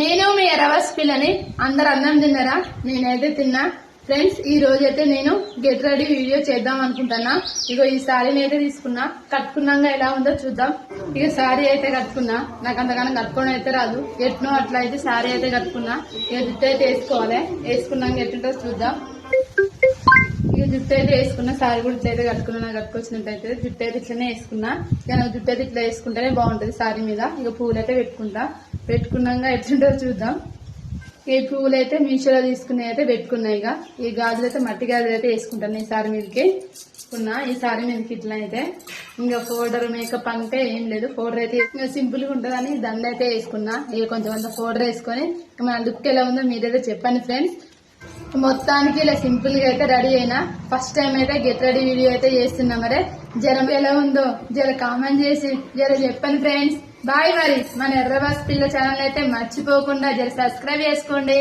నేను మీ ఎరవస్ పిల్లని. అందరు అన్నం తిన్నారా? నేనైతే తిన్నా. ఫ్రెండ్స్ ఈ రోజు అయితే నేను గెట్ రెడీ వీడియో చేద్దాం అనుకుంటున్నా. ఇగో ఈ సారీని అయితే తీసుకున్నా. కట్టుకున్నాక ఎలా ఉందో చూద్దాం. ఇక సారీ అయితే కట్టుకున్నా. నాకు అంతగానో కట్టుకోవడం అయితే రాదు. ఎట్నో అట్లా అయితే సారీ అయితే కట్టుకున్నా. ఇక జుట్టు అయితే వేసుకోవాలి. వేసుకున్నాక ఎట్లుంటో చూద్దాం. ఇక జుట్టు అయితే వేసుకున్నా. సారీ కూడా అయితే కట్టుకున్నా. నాకు కట్టుకొచ్చినట్టు అయితే జుట్టు అయితే ఇట్లనే వేసుకున్నా. ఇక నాకు జుట్టు అయితే ఇట్లా వేసుకుంటేనే బాగుంటుంది సారీ మీద. ఇక పూలు అయితే పెట్టుకుంటా. పెట్టుకున్నాక ఎట్లుంటో చూద్దాం. ఈ పువ్వులు అయితే మీషోలో తీసుకున్నవి అయితే పెట్టుకున్నాయి ఇక. ఈ గాజులు అయితే మట్టి గాజులు అయితే వేసుకుంటాను ఈ సారీ మీదకి. కున్నా ఈ సారీ మీదకి ఇట్లా అయితే. ఇంకా పౌడర్ మేకప్ అంటే ఏం లేదు. పౌడర్ అయితే ఇంకా సింపుల్గా ఉంటుందని దండ అయితే వేసుకున్నా. ఇక కొంచెం అంత పౌడర్ వేసుకొని మన లుక్ ఎలా ఉందో మీరైతే చెప్పండి ఫ్రెండ్స్. మొత్తానికి ఇలా సింపుల్గా అయితే రెడీ అయినా. ఫస్ట్ టైం అయితే గెట్ రెడీ వీడియో అయితే చేస్తున్నా మరే. జనం ఎలా ఉందో జర కామెంట్ చేసి జర చెప్పండి ఫ్రెండ్స్. బాయ్ మరి. మన ఎర్రబాస్ పిల్ల ఛానల్ అయితే మర్చిపోకుండా జర సబ్స్క్రైబ్ చేసుకోండి.